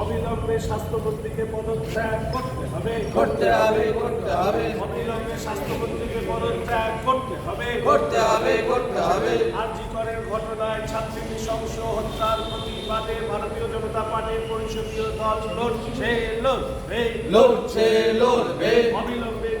অবিলম্বে স্বাস্থ্যমন্ত্রীকে পদত্যাগ করতে হবে। করতে হবে করতে হবে। অবিলম্বে স্বাস্থ্যমন্ত্রীকে পদত্যাগ করতে হবে। করতে হবে করতে হবে। আরজি করের ঘটনায় ছাত্রী নৃশংস হত্যার প্রতিবাদে ভারতীয় জনতা পার্টির পরিষদীয় দল লড়ছে লড়বে। লড়ছে লড়বে। অবিলম্বে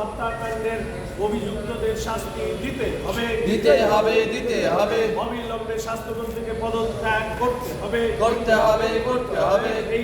হত্যাকাণ্ডের অভিযুক্তদের শাস্তি দিতে হবে। দিতে হবে দিতে হবে। অবিলম্বে স্বাস্থ্যমন্ত্রীকে পদত্যাগ করতে হবে। করতে হবে করতে হবে। এই